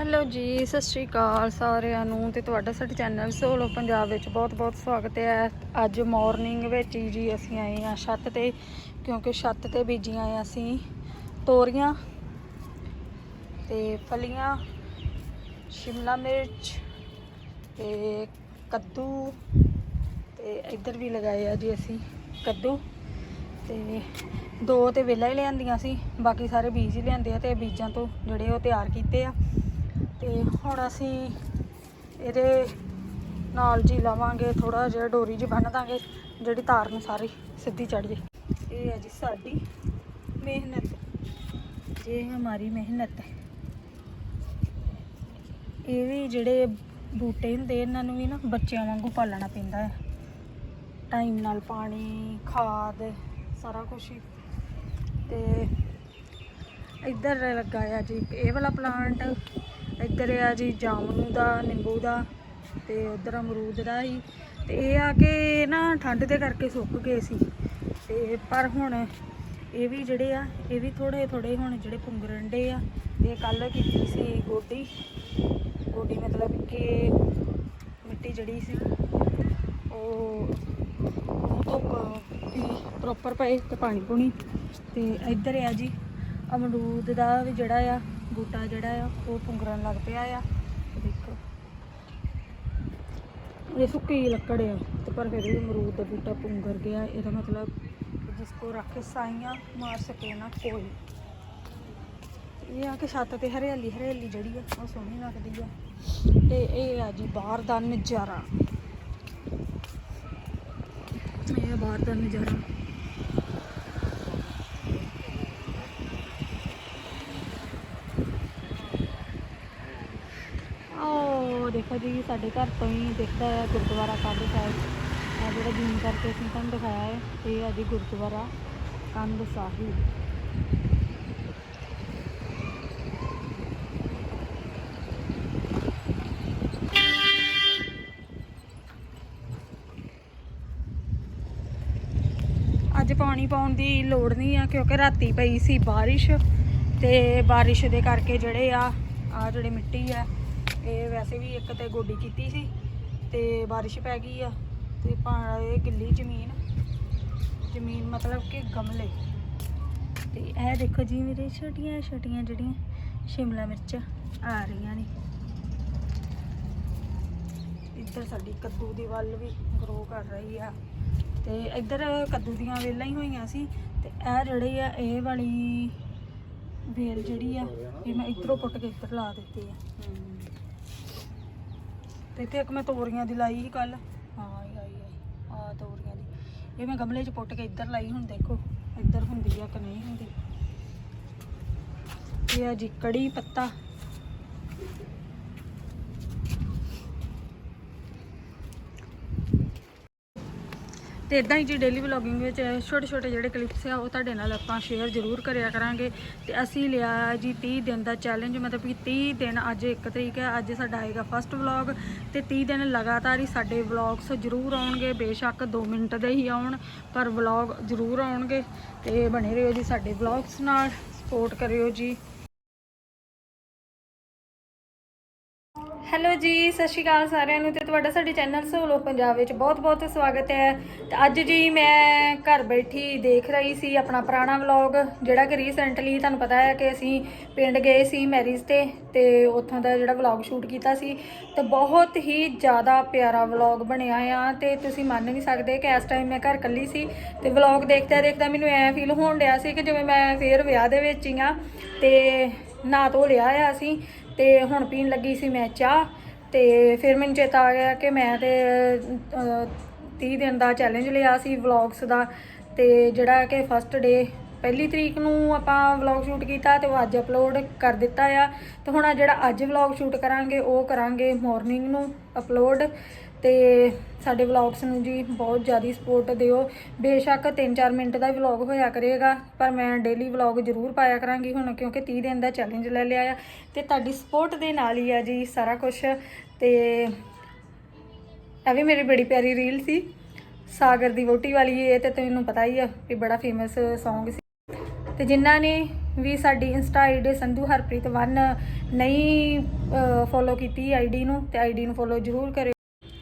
Hello ਜੀ, ਸਤਿ ਸ਼੍ਰੀ ਅਕਾਲ ਸਾਰਿਆਂ ਨੂੰ ਤੇ ਤੁਹਾਡਾ ਸਾਡੇ ਚੈਨਲ ਸੋਲੋ ਪੰਜਾਬ ਵਿੱਚ ਬਹੁਤ-ਬਹੁਤ ਸਵਾਗਤ ਹੈ। ਅੱਜ ਮਾਰਨਿੰਗ ਵਿੱਚ ਹੀ ਜੀ ਅਸੀਂ ਆਏ ਆ ਛੱਤ ਤੇ, ਕਿਉਂਕਿ ਛੱਤ ਤੇ ਬੀਜੀਆਂ ਆ ਅਸੀਂ ਤੋਰੀਆਂ ਤੇ ਫਲੀਆਂ, ਸ਼ਿਮਲਾ ਮਿਰਚ ਤੇ ਕੱਦੂ ਤੇ ਇੱਧਰ ਵੀ ਲਗਾਏ ਆ ਜੀ ਅਸੀਂ ਕੱਦੂ ਤੇ ਦੋ ਤੇ ਵੇਲਾ ਹੀ ਲਿਆਂਦੀਆਂ ਸੀ, ਬਾਕੀ ਸਾਰੇ ਬੀਜ ਹੀ ਲਿਆਂਦੇ ਆ ਤੇ ਬੀਜਾਂ ਤੋਂ ਜਿਹੜੇ ਉਹ ਤਿਆਰ ਕੀਤੇ ਆ। ਤੇ ਹੁਣ ਅਸੀਂ ਇਹਦੇ ਨਾਲ ਜੀ ਲਾਵਾਂਗੇ ਥੋੜਾ ਜਿਹਾ ਡੋਰੀ ਜੀ ਬੰਨ ਦਾਂਗੇ, ਜਿਹੜੀ ਤਾਰ ਨੂੰ ਸਾਰੀ ਸਿੱਧੀ ਚੜ ਜੇ ਇਹ ਹੈ ਜੀ ਸਾਡੀ ਮਿਹਨਤ। ਇਹ ਹਮਾਰੀ ਮਿਹਨਤ ਹੈ। ਇਹ ਵੀ ਜਿਹੜੇ ਬੂਟੇ ਹੁੰਦੇ, ਇਹਨਾਂ ਨੂੰ ਵੀ ਨਾ ਬੱਚਿਆਂ ਵਾਂਗੂ ਪਾਲਣਾ ਪੈਂਦਾ ਹੈ। ਟਾਈਮ ਨਾਲ ਪਾਣੀ, ਖਾਦ, ਸਾਰਾ ਕੁਝ ਹੀ। ਤੇ ਇੱਧਰ ਲੱਗਾ ਆ ਜੀ, ਇਹ ਵਾਲਾ ਪਲਾਂਟ ਇੱਧਰ ਆ ਜੀ ਜਾਮਨੂ ਦਾ, ਨਿੰਬੂ ਦਾ ਤੇ ਉਧਰ ਅਮਰੂਦ ਦਾ ਹੀ। ਤੇ ਇਹ ਆ ਕਿ ਨਾ ਠੰਡ ਦੇ ਕਰਕੇ ਸੁੱਕ ਗਏ ਸੀ। ਤੇ ਪਰ ਹੁਣ ਇਹ ਵੀ ਜਿਹੜੇ ਆ, ਇਹ ਵੀ ਥੋੜੇ ਥੋੜੇ ਹੁਣ ਜਿਹੜੇ ਪੁੰਗਰਨ ਡੇ ਆ ਤੇ ਕੱਲ ਕੀਤੀ ਸੀ ਗੋਡੀ। ਗੋਡੀ ਮਤਲਬ ਕਿ ਮਿੱਟੀ ਜਿਹੜੀ ਸੀ, ਉਹ ਧੁੱਪ ਵੀ ਪ੍ਰੋਪਰ ਪਏ ਤੇ ਪਾਣੀ ਪੂਣੀ। ਤੇ ਇੱਧਰ ਆ ਜੀ ਅਮਰੂਦ ਦਾ ਵੀ ਜਿਹੜਾ ਆ ਬੂਟਾ ਜਿਹੜਾ ਆ, ਉਹ ਪੁੰਗਰਨ ਲੱਗ ਪਿਆ ਆ। ਤੇ ਦੇਖੋ। ਇਹ ਸੁੱਕੀ ਲੱਕੜ ਆ, ਤੇ ਪਰ ਫਿਰ ਵੀ ਅਮਰੂਦ ਦਾ ਬੂਟਾ ਪੁੰਗਰ ਗਿਆ। ਇਹਦਾ ਮਤਲਬ ਜਿਸ ਕੋ ਰੱਖ ਕੇ ਸਾਈਆਂ ਮਾਰ ਸਕੇ ਨਾ ਕੋਈ। ਇਹ ਆ ਕਿ ਛੱਤ ਤੇ ਹਰਿਆਲੀ ਹਰਿਆਲੀ ਜਿਹੜੀ ਆ, ਉਹ ਸੋਹਣੀ ਲੱਗਦੀ ਆ। ਤੇ ਇਹ ਆ ਜੀ ਬਾਹਰ ਦਾ ਨਜ਼ਾਰਾ। ਇਹ ਬਾਹਰ ਦਾ ਨਜ਼ਾਰਾ। ਉਹ ਦੇਖੋ ਜੀ, ਸਾਡੇ ਘਰ ਤੋਂ ਹੀ ਦਿਖਦਾ ਹੈ ਗੁਰਦੁਆਰਾ ਕੰਧ ਸਾਹਿਬ। ਆ ਜਿਹੜਾ ਜੂਮ ਕਰਕੇ ਅਸੀਂ ਤੁਹਾਨੂੰ ਦਿਖਾਇਆ ਹੈ, ਇਹ ਹੈ ਜੀ ਗੁਰਦੁਆਰਾ ਕੰਧ ਸਾਹਿਬ। ਅੱਜ ਪਾਣੀ ਪਾਉਣ ਦੀ ਲੋੜ ਨਹੀਂ ਆ, ਕਿਉਂਕਿ ਰਾਤੀ ਪਈ ਸੀ ਬਾਰਿਸ਼ ਤੇ ਬਾਰਿਸ਼ ਦੇ ਕਰਕੇ ਜਿਹੜੇ ਆ ਆ ਜਿਹੜੇ ਮਿੱਟੀ ਆ ਇਹ ਵੈਸੇ ਵੀ ਇੱਕ ਤੇ ਗੋਡੀ ਕੀਤੀ ਸੀ ਤੇ ਬਾਰਿਸ਼ ਪੈ ਗਈ ਆ ਤੇ ਪਾ ਇਹ ਗਿੱਲੀ ਜ਼ਮੀਨ ਜ਼ਮੀਨ ਮਤਲਬ ਕਿ ਗਮਲੇ। ਤੇ ਇਹ ਦੇਖੋ ਜੀ ਮੇਰੇ ਛੋਟੀਆਂ ਛੋਟੀਆਂ ਜਿਹੜੀਆਂ ਸ਼ਿਮਲਾ ਮਿਰਚ ਆ ਰਹੀਆਂ ਨੇ। ਇੱਧਰ ਸਾਡੀ ਕੱਦੂ ਦੀ ਵੱਲ ਵੀ ਗਰੋ ਕਰ ਰਹੀ ਆ। ਤੇ ਇੱਧਰ ਕੱਦੂ ਦੀਆਂ ਵੇਲਾਂ ਹੀ ਹੋਈਆਂ ਸੀ ਤੇ ਇਹ ਜਿਹੜੇ ਆ, ਇਹ ਵਾਲੀ ਵੇਲ ਜਿਹੜੀ ਆ, ਇਹ ਮੈਂ ਇੱਧਰੋਂ ਪੁੱਟ ਕੇ ਇੱਧਰ ਲਾ ਦਿੱਤੀ ਆ। ਤੇ ਇੱਥੇ ਇੱਕ ਮੈਂ ਤੋਰੀਆਂ ਦੀ ਲਾਈ ਸੀ ਕੱਲ ਹਾਂ, ਆਈ ਆਈ ਆਈ। ਆ ਤੋਰੀਆਂ ਦੀ। ਇਹ ਮੈਂ ਗਮਲੇ 'ਚ ਪੁੱਟ ਕੇ ਇੱਧਰ ਲਾਈ ਹੁਣ ਦੇਖੋ, ਇੱਧਰ ਹੁੰਦੀ ਆ ਕਿ ਨਹੀਂ ਹੁੰਦੀ। ਇਹ ਆ ਜੀ ਕੜੀ ਪੱਤਾ। ਤੇ ਇਦਾਂ ਹੀ ਜੀ ਡੇਲੀ ਵਲੌਗਿੰਗ ਵਿੱਚ ਛੋਟੇ ਛੋਟੇ ਜਿਹੜੇ ਕਲਿੱਪਸ ਆ ਉਹ ਤੁਹਾਡੇ ਨਾਲ ਆਪਾਂ ਸ਼ੇਅਰ ਜ਼ਰੂਰ ਕਰਿਆ ਕਰਾਂਗੇ। ਤੇ ਅਸੀਂ ਲਿਆ ਜੀ 30 ਦਿਨ ਦਾ ਚੈਲੰਜ ਮਤਲਬ ਕਿ 30 ਦਿਨ ਅੱਜ 1 ਤਰੀਕ ਹੈ, ਅੱਜ ਸਾਡਾ ਆਏਗਾ ਫਸਟ ਵਲੌਗ ਤੇ 30 ਦਿਨ ਲਗਾਤਾਰ ਹੀ ਸਾਡੇ ਵਲੌਗਸ ਜ਼ਰੂਰ ਆਉਣਗੇ, ਬੇਸ਼ੱਕ 2 ਮਿੰਟ ਦੇ ਹੀ ਆਉਣ, ਪਰ ਵਲੌਗ ਜ਼ਰੂਰ ਆਉਣਗੇ। ਤੇ ਬਣੇ ਰਹੋ ਜੀ ਸਾਡੇ ਵਲੌਗਸ ਨਾਲ ਸਪੋਰਟ ਕਰਿਓ ਜੀ। ਹੈਲੋ ਜੀ, ਸਤਿ ਸ਼੍ਰੀ ਅਕਾਲ ਸਾਰਿਆਂ ਨੂੰ ਤੇ ਤੁਹਾਡਾ ਸਾਡੇ ਚੈਨਲ ਸੋਲੋ ਪੰਜਾਬ ਵਿੱਚ ਬਹੁਤ-ਬਹੁਤ ਸਵਾਗਤ ਹੈ। ਤੇ ਅੱਜ ਜੀ ਮੈਂ ਘਰ ਬੈਠੀ ਦੇਖ ਰਹੀ ਸੀ ਆਪਣਾ ਪੁਰਾਣਾ ਵਲੌਗ, ਜਿਹੜਾ ਕਿ ਰੀਸੈਂਟਲੀ ਤੁਹਾਨੂੰ ਪਤਾ ਹੈ ਕਿ ਅਸੀਂ ਪਿੰਡ ਗਏ ਸੀ ਮੈਰਿਜ ਤੇ ਤੇ ਉੱਥੋਂ ਦਾ ਜਿਹੜਾ ਵਲੌਗ ਸ਼ੂਟ ਕੀਤਾ ਸੀ। ਤੇ ਬਹੁਤ ਹੀ ਜ਼ਿਆਦਾ ਪਿਆਰਾ ਵਲੌਗ ਬਣਿਆ ਆ ਤੇ ਤੁਸੀਂ ਮੰਨ ਨਹੀਂ ਸਕਦੇ ਕਿ ਇਸ ਟਾਈਮ ਮੈਂ ਘਰ ਇਕੱਲੀ ਸੀ ਤੇ ਵਲੌਗ ਦੇਖਦਾ ਦੇਖਦਾ ਮੈਨੂੰ ਐ ਫੀਲ ਹੋਣ ਡਿਆ ਸੀ ਕਿ ਜਿਵੇਂ ਮੈਂ ਫੇਰ ਵਿਆਹ ਦੇ ਵਿੱਚ ਹੀ ਆ ਤੇ ਨਾ ਧੋ ਲਿਆ ਆ ਅਸੀਂ। ਤੇ ਹੁਣ ਪੀਣ ਲੱਗੀ ਸੀ ਮੈਂ ਚਾਹ ਤੇ ਫਿਰ ਮੈਨੂੰ ਚੇਤਾ ਆ ਗਿਆ ਕਿ ਮੈਂ ਤੇ ਅਹ, 30 ਦਿਨ ਦਾ ਚੈਲੰਜ ਲਿਆ ਸੀ ਵਲੌਗਸ ਦਾ ਤੇ ਜਿਹੜਾ ਕਿ ਫਸਟ ਡੇ ਪਹਿਲੀ ਤਰੀਕ ਨੂੰ ਆਪਾਂ ਵਲੌਗ ਸ਼ੂਟ ਕੀਤਾ ਤੇ ਉਹ ਅੱਜ ਅਪਲੋਡ ਕਰ ਦਿੱਤਾ ਆ ਤੇ ਹੁਣ ਆ ਜਿਹੜਾ ਅੱਜ ਵਲੌਗ ਸ਼ੂਟ ਕਰਾਂਗੇ ਉਹ ਕਰਾਂਗੇ ਮਾਰਨਿੰਗ ਨੂੰ ਅਪਲੋਡ ਤੇ ਸਾਡੇ ਵਲੌਗਸ ਨੂੰ ਜੀ ਬਹੁਤ ਜ਼ਿਆਦਾ ਸਪੋਰਟ ਦਿਓ। ਬੇਸ਼ੱਕ 3-4 ਮਿੰਟ ਦਾ ਵਲੌਗ ਹੋਇਆ ਕਰੇਗਾ, ਪਰ ਮੈਂ ਡੇਲੀ ਵਲੌਗ ਜ਼ਰੂਰ ਪਾਇਆ ਕਰਾਂਗੀ ਹੁਣ, ਕਿਉਂਕਿ 30 ਦਿਨ ਦਾ ਚੈਲੰਜ ਲੈ ਲਿਆ ਆ। ਤੇ ਤੁਹਾਡੀ ਸਪੋਰਟ ਦੇ ਨਾਲ ਹੀ ਆ ਜੀ ਸਾਰਾ ਕੁਝ ਤੇ ਇਹ ਵੀ ਮੇਰੀ ਬੜੀ ਪਿਆਰੀ ਰੀਲ ਸੀ, ਸਾਗਰ ਦੀ ਵੋਟੀ ਵਾਲੀ ਇਹ ਤੇ ਤੁਹਾਨੂੰ ਪਤਾ ਹੀ ਆ ਕਿ ਬੜਾ ਫੇਮਸ Song ਸੀ। ਤੇ ਜਿਨ੍ਹਾਂ ਨੇ ਵੀ ਸਾਡੀ ਇੰਸਟਾ ਆਈਡੀ ਸੰਧੂ ਹਰਪ੍ਰੀਤ 1 ਨਹੀਂ ਫੋਲੋ ਕੀਤੀ ਆਈਡੀ ਨੂੰ, ਤੇ ਆਈਡੀ ਨੂੰ ਫੋਲੋ ਜ਼ਰੂਰ ਕਰਿਓ।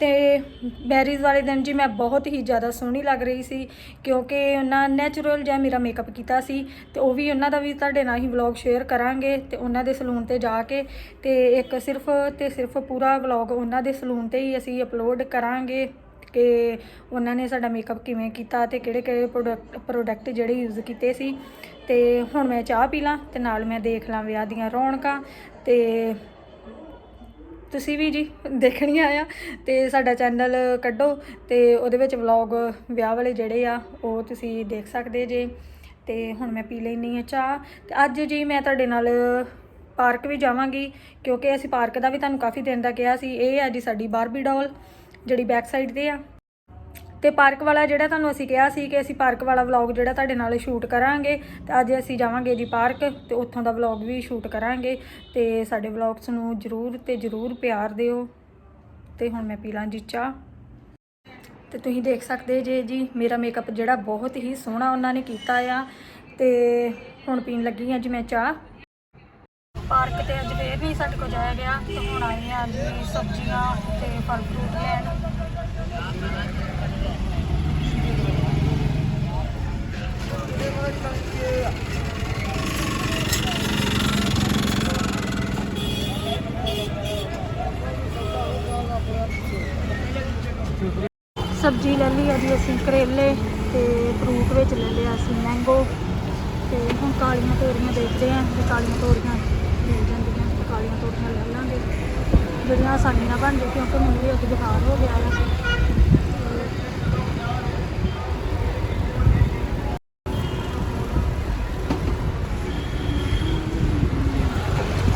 ਤੇ ਮੈਰਿਜ ਵਾਲੇ ਦਿਨ ਜੀ ਮੈਂ ਬਹੁਤ ਹੀ ਜ਼ਿਆਦਾ ਸੋਹਣੀ ਲੱਗ ਰਹੀ ਸੀ, ਕਿਉਂਕਿ ਉਹਨਾਂ ਨੈਚੁਰਲ ਜਿਹਾ ਮੇਰਾ ਮੇਕਅਪ ਕੀਤਾ ਸੀ ਤੇ ਉਹ ਵੀ ਉਹਨਾਂ ਦਾ ਵੀ ਤੁਹਾਡੇ ਨਾਲ ਹੀ ਵਲੌਗ ਸ਼ੇਅਰ ਕਰਾਂਗੇ ਤੇ ਉਹਨਾਂ ਦੇ ਸਲੂਨ ਤੇ ਜਾ ਕੇ ਤੇ ਇੱਕ ਸਿਰਫ ਤੇ ਸਿਰਫ ਪੂਰਾ ਵਲੌਗ ਉਹਨਾਂ ਦੇ ਸਲੂਨ ਤੇ ਹੀ ਅਸੀਂ ਅਪਲੋਡ ਕਰਾਂਗੇ ਕਿ ਉਹਨਾਂ ਨੇ ਸਾਡਾ ਮੇਕਅਪ ਕਿਵੇਂ ਕੀਤਾ ਤੇ ਕਿਹੜੇ ਕਿਹੜੇ ਪ੍ਰੋਡਕਟ ਪ੍ਰੋਡਕਟ ਜਿਹੜੇ ਯੂਜ਼ ਕੀਤੇ ਸੀ। ਤੇ ਹੁਣ ਮੈਂ ਚਾਹ ਪੀ ਲਾਂ ਤੇ ਨਾਲ ਮੈਂ ਦੇਖ ਲਾਂ ਵਿਆਹ ਦੀਆਂ ਰੌਣਕਾਂ ਤੇ ਤੁਸੀਂ ਵੀ ਜੀ ਦੇਖਣੀਆਂ ਆ ਤੇ ਸਾਡਾ ਚੈਨਲ ਕੱਢੋ ਤੇ ਉਹਦੇ ਵਿੱਚ ਵਲੌਗ ਵਿਆਹ ਵਾਲੇ ਜਿਹੜੇ ਆ, ਉਹ ਤੁਸੀਂ ਦੇਖ ਸਕਦੇ ਜੇ। ਤੇ ਹੁਣ ਮੈਂ ਪੀ ਲੈਣੀ ਆ ਚਾਹ ਤੇ ਅੱਜ ਜੀ ਮੈਂ ਤੁਹਾਡੇ ਨਾਲ ਪਾਰਕ ਵੀ ਜਾਵਾਂਗੀ ਕਿਉਂਕਿ ਅਸੀਂ ਪਾਰਕ ਦਾ ਵੀ ਤੁਹਾਨੂੰ ਕਾਫੀ ਦਿਨ ਦਾ ਕਿਹਾ ਸੀ, ਇਹ ਆ ਜੀ ਸਾਡੀ ਬਾਰਬੀ ਡਾਲ ਜਿਹੜੀ ਬੈਕ ਸਾਈਡ ਤੇ ਆ। ਤੇ ਪਾਰਕ ਵਾਲਾ ਜਿਹੜਾ ਤੁਹਾਨੂੰ ਅਸੀਂ ਕਿਹਾ ਸੀ ਕਿ ਅਸੀਂ ਪਾਰਕ ਵਾਲਾ ਵਲੌਗ ਜਿਹੜਾ ਤੁਹਾਡੇ ਨਾਲ ਸ਼ੂਟ ਕਰਾਂਗੇ, ਤੇ ਅੱਜ ਅਸੀਂ ਜਾਵਾਂਗੇ ਜੀ ਪਾਰਕ, ਤੇ ਉੱਥੋਂ ਦਾ ਵਲੌਗ ਵੀ ਸ਼ੂਟ ਕਰਾਂਗੇ, ਤੇ ਸਾਡੇ ਵਲੌਗਸ ਨੂੰ ਜਰੂਰ ਤੇ ਜਰੂਰ ਪਿਆਰ ਦਿਓ। ਤੇ ਹੁਣ ਮੈਂ ਪੀ ਲਾਂ ਜੀ ਚਾਹ। ਤੇ ਤੁਸੀਂ ਦੇਖ ਸਕਦੇ ਜੇ ਜੀ, ਮੇਰਾ ਮੇਕਅਪ ਜਿਹੜਾ ਬਹੁਤ ਹੀ ਸੋਹਣਾ ਉਹਨਾਂ ਨੇ ਕੀਤਾ ਆ, ਤੇ ਹੁਣ ਪੀਣ ਲੱਗੀ ਆ ਜੀ ਮੈਂ ਚਾਹ। ਪਾਰਕ ਤੇ ਅੱਜ ਫੇਰ ਵੀ ਸਾਡੇ ਕੋਲ ਜਾਇਆ ਗਿਆ, ਤੇ ਹੁਣ ਆਏ ਆ ਜੀ ਸਬਜ਼ੀਆਂ ਤੇ ਫਲ ਫਰੂਟ ਲੈਣ। ਸਬਜ਼ੀ ਲੈ ਲਈ ਆ ਅਸੀਂ ਕਰੇਲੇ ਤੇ ਫਰੂਟ ਵਿੱਚ ਲੈ ਲਿਆ ਅਸੀਂ ਮੈਂਗੋ ਤੇ ਹੁਣ ਕਾਲੀਆਂ ਤੋਰੀਆਂ ਦੇਖਦੇ ਆਂ ਜੇ ਕਾਲੀਆਂ ਤੋਰੀਆਂ ਮਿਲ ਜਾਂਦੀਆਂ ਤਾਂ ਕਾਲੀਆਂ ਤੋਰੀਆਂ ਲੈ ਲਾਂਗੇ। ਜਿਹੜੀਆਂ ਆਸਾਨੀ ਨਾਲ ਬਣ ਜਾਏ ਕਿਉਂਕਿ ਮੈਨੂੰ ਵੀ ਅੱਜ ਬੁਖਾਰ ਹੋ ਗਿਆ ਆ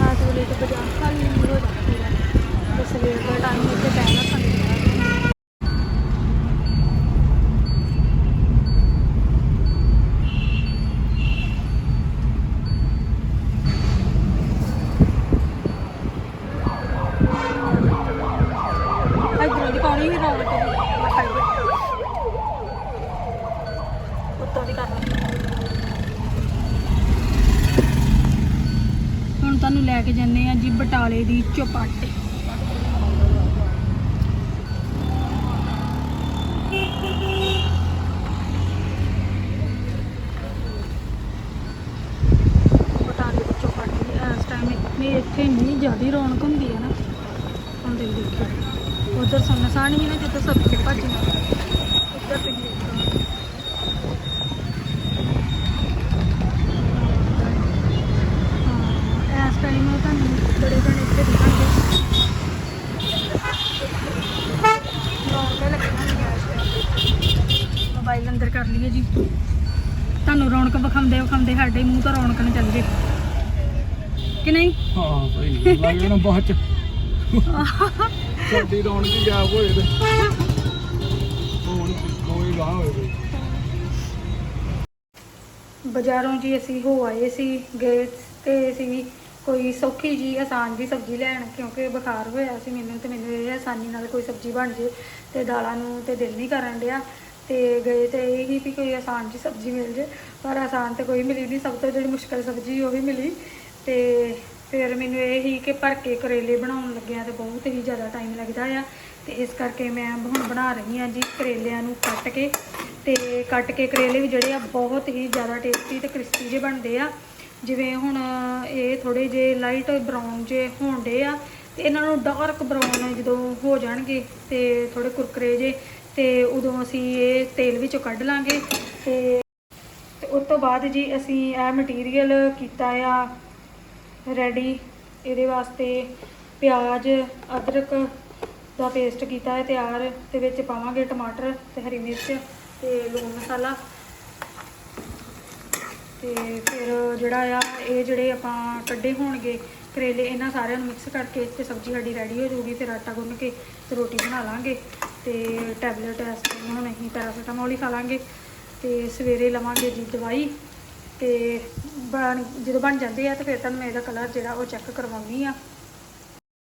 ਆਜ ਵੇਲੇ ਤੇ ਬਾਜ਼ਾਰ ਖਾਲੀ ਨਹੀਂ ਹੋ ਜਾਂਦੀ ਹੈ ਤੇ ਸਵੇਰ ਦਾ ਟਾਈਮ ਇੱਥੇ ਪੈਣਾ ਸਾਨੂੰ ਇਧਰੋਂ ਦੀ ਪਾਣੀ ਵੀ ਰੌਣਕ ਮੈਂ ਖਾਈ ਉੱਤੋਂ ਦੀ ਕਰ ਹੁਣ ਤੁਹਾਨੂੰ ਲੈ ਕੇ ਜੰਨੇ ਆ ਜੀ ਬਟਾਲੇ ਦੀ ਚੌਪਾਟੀ। ਬਟਾਲੇ ਦੀ ਚੌਪਾਟੀ ਇਸ ਟਾਈਮ ਇੱਥੇ ਇੱਥੇ ਇੰਨੀ ਜ਼ਿਆਦਾ ਰੌਣਕ ਹੁੰਦੀ ਹੈ ਨਾ। ਹੁਣ ਦੇਖ ਦੇਖਿਓ। ਉਧਰ ਸੁਨਸਾਨ ਹੀ ਨਾ ਜਿੱਥੇ ਸਭ ਤੋਂ ਭੱਜਣਾ ਉੱਧਰ ਤੇ ਦੇਖੋ ਹਾਂ ਇਸ ਟਾਈਮ ਤੁਹਾਨੂੰ ਬੜੇ ਜਣੇ ਇੱਥੇ ਦਿਖਣਗੇ ਰੌਣਕਾਂ ਲੱਗੀਆਂ ਹੋਈਆਂ ਇਸ time। ਮੋਬਾਈਲ ਅੰਦਰ ਕਰ ਲਈਏ ਜੀ। ਤੁਹਾਨੂੰ ਰੌਣਕ ਵਿਖਾਉਂਦੇ ਵਿਖਾਉਂਦੇ ਸਾਡੇ ਮੂੰਹ ਤੋਂ ਰੌਣਕ ਨਾ ਚੱਲ ਜੇ। ਕਿ ਨਹੀਂ? ਹਾਂ ਭਾਈ ਲੱਗ ਜਾਣਾ ਬਾਅਦ ਚ। ਸਾਡੀ ਰੌਣਕ ਹੀ ਗਾਇਬ ਹੋਏ ਤੇ। ਹੁਣ ਕੋਈ ਗਾਹ ਹੋਏ ਕੋਈ? ਬਾਜ਼ਾਰੋਂ ਜੀ ਅਸੀਂ ਹੋ ਆਏ ਸੀ ਗਏ ਤੇ ਸੀ ਕੋਈ ਸੌਖੀ ਜੀ ਆਸਾਨ ਜੀ ਸਬਜ਼ੀ ਲੈਣ ਕਿਉਂਕਿ ਬੁਖਾਰ ਹੋਇਆ ਸੀ ਮੈਨੂੰ ਤੇ ਮੈਨੂੰ ਇਹ ਆਸਾਨੀ ਨਾਲ ਕੋਈ ਸਬਜ਼ੀ ਬਣ ਜੇ ਤੇ ਦਾਲਾਂ ਨੂੰ ਤੇ ਦਿਲ ਨਹੀਂ ਕਰਨ ਡਿਆ। ਤੇ ਗਏ ਤੇ ਇਹ ਹੀ ਵੀ ਕੋਈ ਆਸਾਨ ਜੀ ਸਬਜ਼ੀ ਮਿਲ ਜੇ। ਪਰ ਆਸਾਨ ਤੇ ਕੋਈ ਮਿਲੀ ਨਹੀਂ, ਸਭ ਤੋਂ ਜਿਹੜੀ ਮੁਸ਼ਕਲ ਸਬਜ਼ੀ ਉਹ ਵੀ ਮਿਲੀ। ਤੇ ਫਿਰ ਮੈਨੂੰ ਇਹ ਹੀ ਕਿ ਭਰ ਕੇ ਕਰੇਲੇ ਬਣਾਉਣ ਲੱਗਿਆ ਤੇ ਬਹੁਤ ਹੀ ਜ਼ਿਆਦਾ ਟਾਈਮ ਲੱਗਦਾ ਆ। ਤੇ ਇਸ ਕਰਕੇ ਮੈਂ ਹੁਣ ਬਣਾ ਰਹੀ ਹਾਂ ਜੀ ਕਰੇਲਿਆਂ ਨੂੰ ਕੱਟ ਕੇ। ਤੇ ਕੱਟ ਕੇ ਕਰੇਲੇ ਵੀ ਜਿਹੜੇ ਆ ਬਹੁਤ ਹੀ ਜ਼ਿਆਦਾ ਟੇਸਟੀ ਤੇ ਕ੍ਰਿਸਪੀ ਜਿਹੇ ਬਣਦੇ ਆ। ਜਿਵੇਂ ਹੁਣ ਇਹ ਥੋੜੇ ਜੇ ਲਾਈਟ ਬਰਾਊਨ ਜੇ ਹੋਣਦੇ ਆ। ਤੇ ਇਹਨਾਂ ਨੂੰ ਡਾਰਕ ਬਰਾਊਨ ਜਦੋਂ ਹੋ ਜਾਣਗੇ ਤੇ ਥੋੜੇ ਕੁਰਕਰੇ ਜੇ ਤੇ ਉਦੋਂ ਅਸੀਂ ਇਹ ਤੇਲ ਵਿੱਚੋਂ ਕੱਢ ਲਾਂਗੇ ਤੇ ਤੇ ਉਸ ਤੋਂ ਬਾਅਦ ਜੀ ਅਸੀਂ ਇਹ ਮਟੀਰੀਅਲ ਕੀਤਾ ਆ ਰੈਡੀ ਇਹਦੇ ਵਾਸਤੇ ਪਿਆਜ਼, ਅਦਰਕ ਦਾ ਪੇਸਟ ਕੀਤਾ ਹੈ ਤਿਆਰ। ਤੇ ਵਿੱਚ ਪਾਵਾਂਗੇ ਟਮਾਟਰ ਤੇ ਹਰੀ ਮਿਰਚ ਤੇ ਲੂਣ ਮਸਾਲਾ। ਤੇ ਫਿਰ ਜਿਹੜਾ ਆ, ਇਹ ਜਿਹੜੇ ਆਪਾਂ ਕੱਢੇ ਹੋਣਗੇ ਕਰੇਲੇ ਇਹਨਾਂ ਸਾਰਿਆਂ ਨੂੰ ਮਿਕਸ ਕਰਕੇ ਤੇ ਸਬਜ਼ੀ ਸਾਡੀ ਰੈਡੀ ਹੋ ਜਾਊਗੀ, ਫਿਰ ਆਟਾ ਗੁੰਨ ਕੇ ਤੇ ਰੋਟੀ ਬਣਾ ਲਾਂਗੇ ਤੇ ਟੈਬਲੇਟ ਇਸ ਟਾਈਮ ਹੁਣ ਅਸੀਂ ਪੈਰਾਸੀਟਾਮੋਲ ਹੀ ਖਾ ਲਾਂਗੇ ਤੇ ਸਵੇਰੇ ਲਵਾਂਗੇ ਜੀ ਦਵਾਈ ਤੇ ਬਣ, ਜਦੋਂ ਬਣ ਜਾਂਦੇ ਆ ਤੇ ਫਿਰ ਤੁਹਾਨੂੰ ਮੈਂ ਇਹਦਾ ਕਲਰ ਜਿਹੜਾ ਉਹ ਚੈੱਕ ਕਰਵਾਉਣੀ ਆ।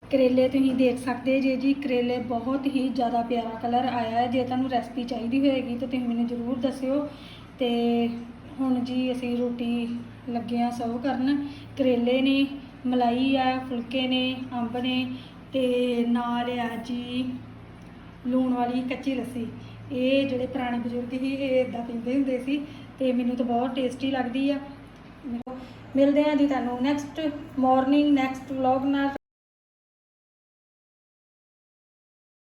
ਕਰੇਲੇ ਤੁਸੀਂ ਦੇਖ ਸਕਦੇ ਜੇ ਜੀ, ਕਰੇਲੇ ਬਹੁਤ ਹੀ ਜ਼ਿਆਦਾ ਪਿਆਰਾ ਕਲਰ ਆਇਆ ਹੈ। ਜੇ ਤੁਹਾਨੂੰ ਰੈਸਪੀ ਚਾਹੀਦੀ ਹੋਏਗੀ ਤਾਂ ਤੁਸੀਂ ਮੈਨੂੰ ਜ਼ਰੂਰ ਦੱਸਿਓ। ਤੇ ਹੁਣ ਜੀ ਅਸੀਂ ਰੋਟੀ ਲੱਗੇ ਲੱਗੀਆਂ ਸਰਵ ਕਰਨ। ਕਰੇਲੇ ਨੇ ਮਲਾਈ ਆ, ਫੁਲਕੇ ਨੇ, ਅੰਬ ਨੇ ਤੇ ਨਾਲ ਆ ਜੀ ਲੂਣ ਵਾਲੀ ਕੱਚੀ ਲੱਸੀ। ਇਹ ਜਿਹੜੇ ਪੁਰਾਣੇ ਬਜ਼ੁਰਗ ਸੀ, ਇਹ ਇਦਾਂ ਪੀਂਦੇ ਹੁੰਦੇ ਸੀ ਤੇ ਮੈਨੂੰ ਤਾਂ ਬਹੁਤ ਟੇਸਟੀ ਲੱਗਦੀ ਆ। ਮਿਲਦੇ ਹਾਂ ਜੀ ਤੁਹਾਨੂੰ ਨੈਕਸਟ ਮਾਰਨਿੰਗ ਨੈਕਸਟ ਵਲੌਗ ਨਾਲ।